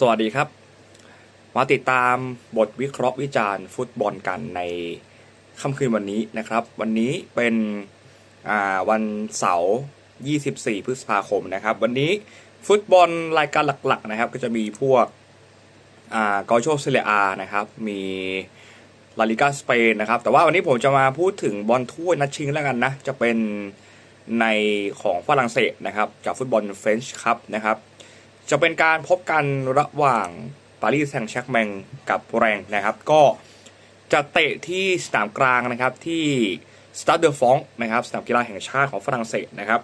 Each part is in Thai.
สวัสดีครับ มาติดตามบทวิเคราะห์วิจารณ์ฟุตบอลกันในค่ำคืนวันนี้นะครับ วันนี้เป็นวันเสาร์ 24 พฤษภาคมนะครับ วันนี้ฟุตบอลรายการหลักๆนะครับ ก็จะมีพวกอ่ากอโชเซเลียอานะครับ มีลาลิกาสเปนนะครับ แต่ว่าวันนี้ผมจะมาพูดถึงบอลถ้วยนัดชิงแล้วกันนะ จะเป็นในของฝรั่งเศสนะครับกับฟุตบอลเฟรนช์ครับนะครับ จะเป็นการพบกันระหว่างปารีสแซงต์แชร์กแมงกับแรงนะครับ ก็จะเตะที่สนามกลางนะครับที่สตาร์เดอร์ฟองนะครับสนามกีฬาแห่งชาติของฝรั่งเศสนะครับ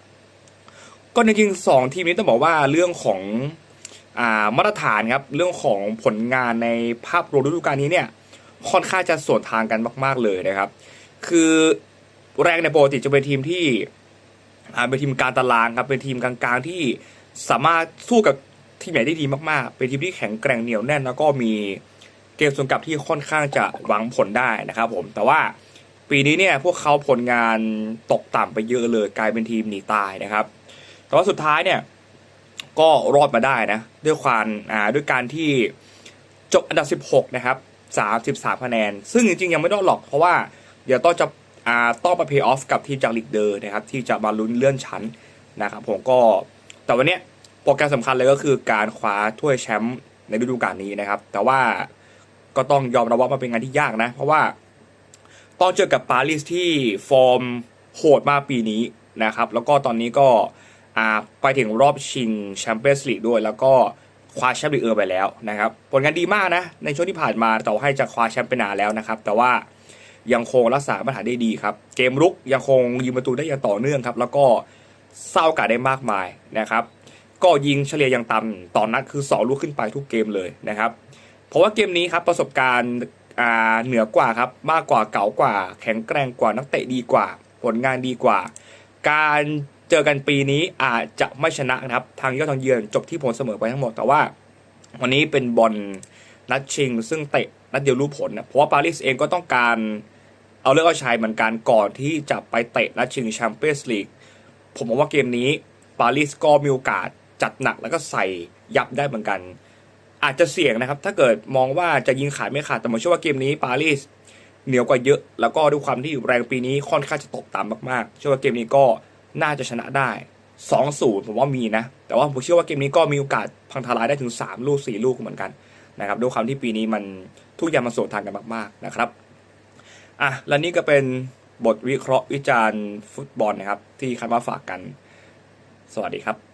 ก็จริงๆสองทีมนี้ต้องบอกว่าเรื่องของอามาตรฐานครับเรื่องของผลงานในภาพรวมฤดูกาลนี้เนี่ยค่อนข้างจะส่วนทางกันมาก ๆเลยนะครับ คือแรงในยปกติจะเป็นทีมที่เป็นทีมการตารางครับเป็นทีมกลางๆที่สามารถสู้กับ ทีมใหญ่ได้ดีมากๆ เป็นทีมที่แข็งแกร่งเหนียวแน่นแล้วก็มีเกมส่วนกลับที่ค่อนข้างจะหวังผลได้นะครับผมแต่ว่าปีนี้เนี่ยพวกเขาผลงานตกต่ำไปเยอะเลยกลายเป็นทีมหนีตายนะครับ แต่ว่าสุดท้ายเนี่ยก็รอดมาได้นะด้วยความอ่าด้วยการที่จบอันดับ 16 นะครับ 33คะแนน ซึ่งจริงๆ ยังไม่ต้องหรอกเพราะว่าเดี๋ยวต้องจะอ่าต้องไปเพย์ออฟกับทีมจากลีกเดอร์นะครับที่จะมาลุ้นเลื่อนชั้นนะครับผมก็แต่วันเนี้ย โปรแกรมสำคัญเลยก็คือการคว้าถ้วยแชมป์ในฤดูกาลนี้นะครับ แต่ว่าก็ต้องยอมรับว่ามันเป็นงานที่ยากนะ เพราะว่าต้องเจอกับปารีสที่ฟอร์มโหดมากปีนี้นะครับ แล้วก็ตอนนี้ก็ไปถึงรอบชิงแชมเปี้ยนส์ลีกด้วย แล้วก็คว้าแชมป์ลีกเออไปแล้วนะครับ ผลงานดีมากนะ ในช่วงที่ผ่านมาต่อให้จะคว้าแชมป์ไปนานแล้วนะครับ แต่ว่ายังคงรักษามาตรฐานได้ดีครับ เกมรุกยังคงยิงประตูได้อย่างต่อเนื่องครับ แล้วก็เศร้าโอกาสได้มากมายนะครับ ก็ยิงเฉลี่ยอย่างต่ำต่อนนัดคือ2ลูกขึ้นไปทุกเกมเลยนะครับ เพราะว่าเกมนี้ครับประสบการณ์เหนือกว่าครับมากกว่าเก่ากว่า แข็งแกร่งกว่านักเตะดีกว่า ผลงานดีกว่า การเจอกันปีนี้อาจจะไม่ชนะนะครับ ทางยอดทางเยือนจบที่ผลเสมอไปทั้งหมดแต่ว่า วันนี้เป็นบอลนัดชิง ซึ่งเตะนัดเดียวรู้ผลนะเพราะว่าปารีสเองก็ต้องการเอาเลือกเอาชัยเหมือนกันก่อนที่จะไปเตะนัดชิงแชมเปี้ยนส์ลีกผมมองว่าเกมนี้ปารีสก็มีโอกาส จัดหนักแล้วก็ใส่ยับได้เหมือนกัน อาจจะเสี่ยงนะครับ ถ้าเกิดมองว่าจะยิงขาดไม่ขาดแต่ผมเชื่อว่าเกมนี้ปารีสเหนียวกว่าเยอะ แล้วก็ด้วยความที่แรงปีนี้ค่อนข้างจะตกต่ำมากๆ เชื่อว่าเกมนี้ก็น่าจะชนะได้2-0ผมว่ามีนะ แต่ว่าผมเชื่อว่าเกมนี้ก็มีโอกาสพังทลายได้ถึง 3 ลูก 4 ลูกเหมือนกันนะครับด้วยความที่ปีนี้มันทุกอย่างมันสวนทางกันมากๆนะครับอะและนี่ก็เป็นบทวิเคราะห์วิจารณ์ฟุตบอลนะครับ ที่คันมาฝากกัน สวัสดีครับ